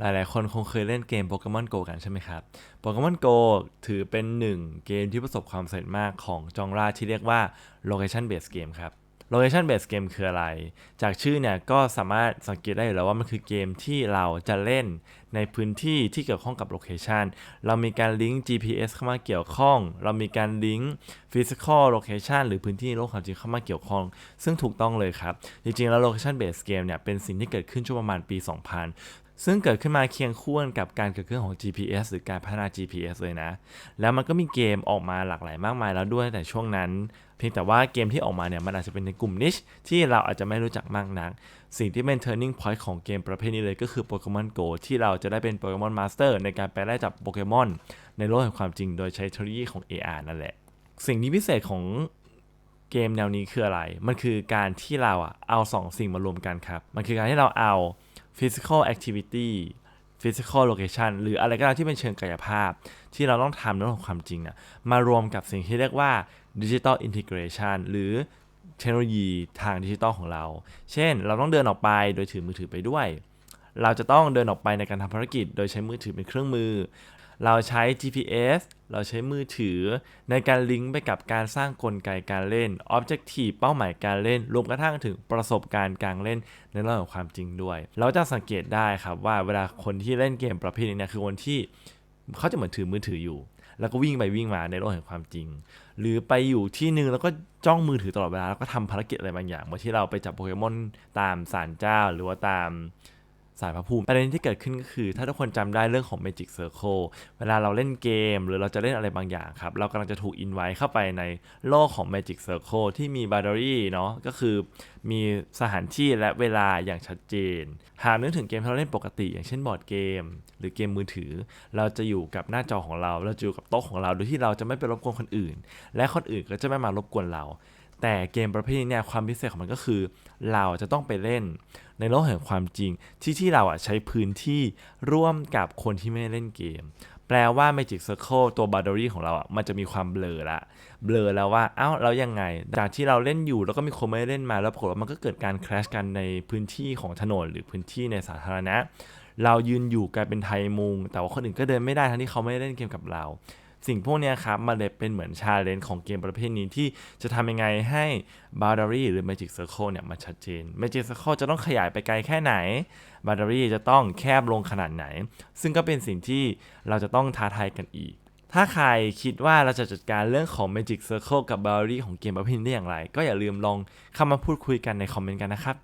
หลายๆ คนคงเคยเล่นเกมโปเกมอนโกกันใช่ไหมครับโปเกมอนโกถือเป็นหนึ่งเกมที่ประสบความสำเร็จมากของจองราที่เรียกว่า Location Based Game ครับ Location Based Game คืออะไร จากชื่อเนี่ยก็สามารถสังเกตได้อยู่แล้วว่ามันคือเกมที่เราจะเล่นในพื้นที่ที่เกี่ยวข้องกับโลเคชันเรามีการลิงก์ GPS เข้ามาเกี่ยวข้อง เรามีการลิงก์ Physical Location หรือพื้นที่โลกความจริงเข้ามาเกี่ยวข้อง ซึ่งถูกต้องเลยครับ จริงๆ แล้ว Location Based Game เนี่ยเป็นสิ่งที่เกิดขึ้นช่วงประมาณปี 2000 ซึ่งเกิดขึ้นมาเคียงคู่กันกับการเกิดขึ้นของ GPS หรือการพัฒนา GPS เลยนะ แล้วมันก็มีเกมออกมาหลากหลายมากมายแล้วด้วยแต่ช่วงนั้น เพียงแต่ว่าเกมที่ออกมาเนี่ยมันอาจจะเป็นในกลุ่มนิชที่เราอาจจะไม่รู้จักมากนัก สิ่งที่เป็น turning point ของเกมประเภทนี้เลยก็คือ Pokemon Go ที่เราจะได้เป็น Pokemon Master ในการไปไล่จับโปเกมอนในโลกแห่งความจริง โดยใช้เทคโนโลยีของ AR นั่นแหละ สิ่งที่พิเศษของเกมแนวนี้คืออะไร มันคือการที่เราอะเอาสองสิ่งมารวมกันครับ มันคือการที่เราเอา physical activity physical location หรืออะไรก็ตามที่เป็นเชิงกายภาพ ที่เราต้องทำในโลกของความจริงอะมารวมกับสิ่งที่เรียกว่า digital integration หรือเทคโนโลยีทางดิจิตอลของเรา เช่น เราต้องเดินออกไปโดยถือมือถือไปด้วย เราจะต้องเดินออกไปในการทำภารกิจ โดยใช้มือถือเป็นเครื่องมือ เราใช้ GPS เราใช้มือถือ ในการลิงก์ไปกับการสร้างกลไกการเล่น Objective เป้าหมายการเล่น รวมกระทั่งถึงประสบการณ์การเล่นในโลกของความจริงด้วย เราจะสังเกตได้ครับว่าเวลาคนที่เล่นเกมประเภทนี้เนี่ยคือคนที่เขาจะเหมือนถือมือถืออยู่ แล้วก็วิ่งไปวิ่งมาในโลกแห่งความจริง หรือไปอยู่ที่หนึ่งแล้วก็จ้องมือถือตลอดเวลาแล้วก็ทำภารกิจอะไรบางอย่างเมื่อที่เราไปจับโปเกมอนตามศาลเจ้าหรือว่าตาม สารพระภูมิประเด็นที่เกิดขึ้นก็คือ ถ้าทุกคนจำได้เรื่องของ Magic Circle เวลาเราเล่นเกม หรือเราจะเล่นอะไรบางอย่างครับ เรากำลังจะถูกอินไว้เข้าไปในโลกของ Magic Circle ที่มีบาร์ r รี่เนาะก็คือมีสถานที่และเวลาอย่างชัดเจน หากนึกถึงเกมที่เราเล่นปกติ อย่างเช่นบอร์ดเกม หรือเกมมือถือ เราจะอยู่กับหน้าจอของเราเราจะอยู่กับโต๊ะของเราโดยที่เราจะไม่ไปรบกวนคนอื่น และคนอื่นก็จะไม่มารบกวนเรา แต่เกมประเภทนี้เนี่ยความพิเศษของมันก็คือ เราจะต้องไปเล่นในโลกแห่งความจริง ที่ที่เราอะใช้พื้นที่ร่วมกับคนที่ไม่ได้เล่นเกม แปลว่า Magic Circle ตัว boundary ของเราอะมันจะมีความเบลอละเบลอแล้วว่าเอ้าแล้วยังไงจากที่เราเล่นอยู่แล้วก็มีคนไม่ได้เล่นมาแล้วปรากฏว่ามันก็เกิดการ crash กันในพื้นที่ของถนนหรือพื้นที่ในสาธารณะเรายืนอยู่กลายเป็นไทยมุง แต่ว่าคนอื่นก็เดินไม่ได้ทั้งที่เขาไม่ได้เล่นเกมกับเรา สิ่งพวกนี้ครับมันเลยเป็นเหมือนชาเลนจ์ของเกมประเภทนี้ที่จะทำยังไงให้ boundary หรือ magic circle เนี่ยมันชัดเจน magic circle จะต้องขยายไปไกลแค่ไหน boundary จะต้องแคบลงขนาดไหน ซึ่งก็เป็นสิ่งที่เราจะต้องท้าทายกันอีกถ้าใครคิดว่าเราจะจัดการเรื่องของ magic circle กับ boundary ของเกมประเภทนี้ได้อย่างไร ก็อย่าลืมลองเข้ามาพูดคุยกันในคอมเมนต์กันนะครับ